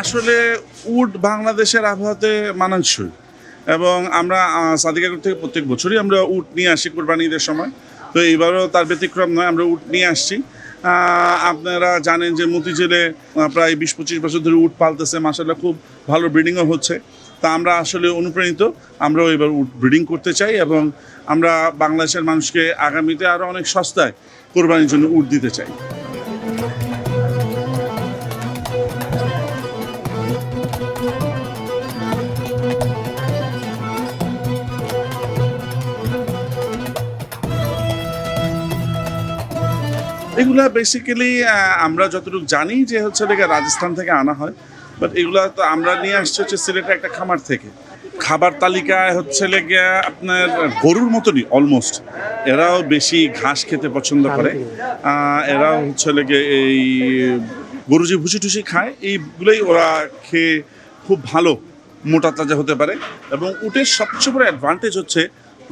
আসলে উট বাংলাদেশের আবহাওয়াতে মানানসই। এবং আমরা সাদিকাগুর থেকে প্রত্যেক বছরই আমরা উট নিয়ে আসি কোরবানি ঈদের সময়। তো এইবারও তার ব্যতিক্রম নয়, আমরা উট নিয়ে আসছি। আপনারা জানেন যে মতিঝিলে প্রায় বিশ পঁচিশ বছর ধরে উট পালতেছে। মাসাল্লাহ খুব ভালো ব্রিডিংও হচ্ছে। তা আমরা আসলে অনুপ্রাণিত। আমরাও এবার উট ব্রিডিং করতে চাই এবং আমরা বাংলাদেশের মানুষকে আগামীতে আরও অনেক সস্তায় কোরবানির জন্য উট দিতে চাই। এগুলা বেসিক্যালি আমরা যতটুকু জানি যে হচ্ছে লেগে রাজস্থান থেকে আনা হয় বাট এগুলা তো আমরা নিয়ে আসছি হচ্ছে সিলেটের একটা খামার থেকে। খাবার তালিকায় হচ্ছে লেগে আপনার গরুর মতনই অলমোস্ট এরাও বেশি ঘাস খেতে পছন্দ করে। এরাও হচ্ছে লেগে এই গরু যে ভুসি টুসি খায় এইগুলোই ওরা খেয়ে খুব ভালো মোটা তাজা হতে পারে। এবং উটের সবচেয়ে বড় অ্যাডভান্টেজ হচ্ছে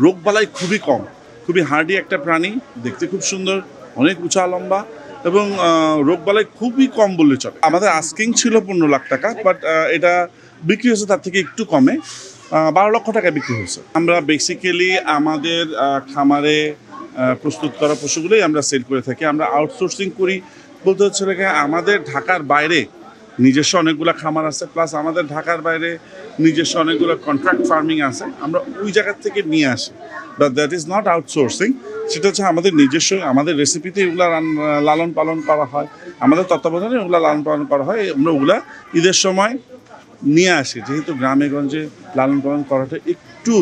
রোগবালাই খুবই কম। খুবই হার্ডি একটা প্রাণী দেখতে খুব সুন্দর। অনেক উঁচা, লম্বা এবং রোগ রোগবালাই খুবই কম বললে চলে। আমাদের আস্কিং ছিল পনেরো লাখ টাকা বাট এটা বিক্রি হয়েছে তার থেকে একটু কমে। বারো লক্ষ টাকা বিক্রি হয়েছে। আমরা বেসিক্যালি আমাদের খামারে প্রস্তুত করা পশুগুলোই আমরা সেল করে থাকি। আমরা আউটসোর্সিং করি। বলতে হচ্ছে আমাদের ঢাকার বাইরে নিজস্ব অনেকগুলো খামার আছে প্লাস আমাদের ঢাকার বাইরে নিজস্ব অনেকগুলো কন্ট্রাক্ট ফার্মিং আছে, আমরা ওই জায়গার থেকে নিয়ে আসি। But that is not outsourcing সেটা হচ্ছে আমাদের নিজস্ব, আমাদের রেসিপিতে এগুলো লালন পালন করা হয়, আমাদের তত্ত্বাবধানে ওগুলো লালন পালন করা হয়, আমরা ওগুলা ঈদের সময় নিয়ে আসি। যেহেতু গ্রামে গঞ্জে লালন পালন করাটা একটু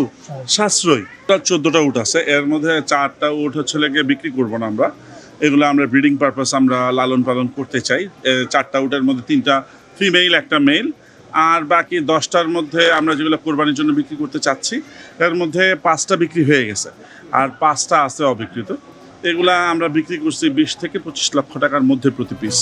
সাশ্রয়ী। চোদ্দোটা উট আছে, এর মধ্যে চারটা উট হচ্ছে বিক্রি করব না আমরা। এগুলো আমরা ব্রিডিং পারপাস আমরা লালন পালন করতে চাই। চারটা উটের মধ্যে তিনটা ফিমেল একটা মেল আর বাকি দশটার মধ্যে আমরা যেগুলো কোরবানির জন্য বিক্রি করতে চাচ্ছি, এর মধ্যে পাঁচটা বিক্রি হয়ে গেছে। আর পাঁচটা আছে অবিকৃত এগুলা আমরা বিক্রি করছি বিশ থেকে পঁচিশ লক্ষ টাকার মধ্যে প্রতি পিস